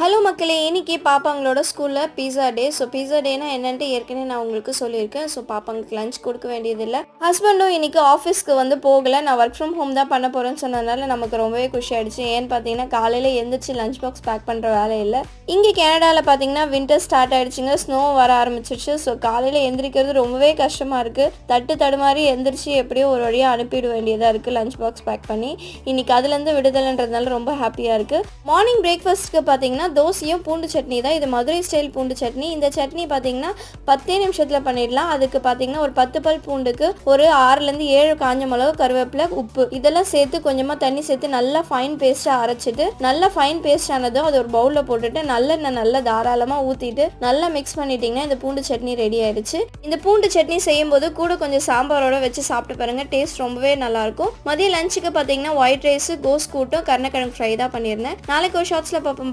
Hello மக்களே இன்னைக்கு பாப்பாங்களோட ஸ்கூலில் பீஸா டே ஸோ பீஸா டேனா என்னன்ட்டு ஏற்கனவே நான் உங்களுக்கு சொல்லியிருக்கேன். ஸோ பாப்பாங்களுக்கு லஞ்ச் கொடுக்க வேண்டியதில்லை. ஹஸ்பண்டும் இன்னைக்கு ஆஃபீஸ்க்கு வந்து போகலை. நான் ஒர்க் ஃப்ரம் ஹோம் தான் பண்ண போகிறேன்னு சொன்னதுனால நமக்கு ரொம்பவே குஷி ஆயிடுச்சு. ஏன்னு பார்த்தீங்கன்னா காலையில் எழுந்திரிச்சு லஞ்ச் பாக்ஸ் பேக் பண்ணுற வேலை இல்லை. இங்கே கனடாவில் பார்த்தீங்கன்னா வின்டர் ஸ்டார்ட் ஆயிடுச்சுங்க. ஸ்னோ வர ஆரம்பிச்சிருச்சு. ஸோ காலையில் எந்திரிக்கிறது ரொம்பவே கஷ்டமாக இருக்குது தட்டு தடுமாறி எந்திரிச்சு எப்படியோ ஒரு வழியாக அனுப்பிட வேண்டியதாக இருக்குது லஞ்ச் பாக்ஸ் பேக் பண்ணி. இன்னைக்கு அதுலேருந்து விடுதலைன்றதுனால ரொம்ப ஹாப்பியாக இருக்குது மார்னிங் பிரேக்ஃபாஸ்ட்டுக்கு பார்த்தீங்கன்னா தோசையும் பூண்டு சட்னி தான். இது மதுரை ஸ்டைல் பூண்டு சட்னி. இந்த சட்னி பார்த்தீங்கன்னா பத்தே நிமிஷத்தில் பண்ணிடலாம். அதுக்கு பார்த்தீங்கன்னா ஒரு பத்து பல் பூண்டுக்கு ஒரு ஆறுலேருந்து ஏழு காஞ்ச மிளகு கருவேப்பிலை உப்பு இதெல்லாம் சேர்த்து கொஞ்சமாக தண்ணி சேர்த்து நல்லா ஃபைன் பேஸ்ட்டாக அரைச்சிட்டு நல்லா ஃபைன் பேஸ்ட் ஆனதும் அது ஒரு பவுலில் போட்டுட்டு நல்லெண்ணெய் நல்லா தாராளமாக ஊற்றிட்டு நல்லா மிக்ஸ் பண்ணிட்டீங்கன்னா இந்த பூண்டு சட்னி ரெடி ஆயிடுச்சு. இந்த பூண்டு சட்னி செய்யும்போது கூட கொஞ்சம் சாம்பாரோட வச்சு சாப்பிட்டு பாருங்க. டேஸ்ட் ரொம்பவே நல்லா இருக்கும் மதிய லஞ்சுக்கு பார்த்தீங்கன்னா ஒயிட் ரைஸ் கோஸ் கூட்டும் கருணக்கிழங்கு ஃப்ரை தான் பண்ணியிருந்தேன். நாளைக்கு ஒரு ஷார்ட்ஸில் பார்ப்போம்.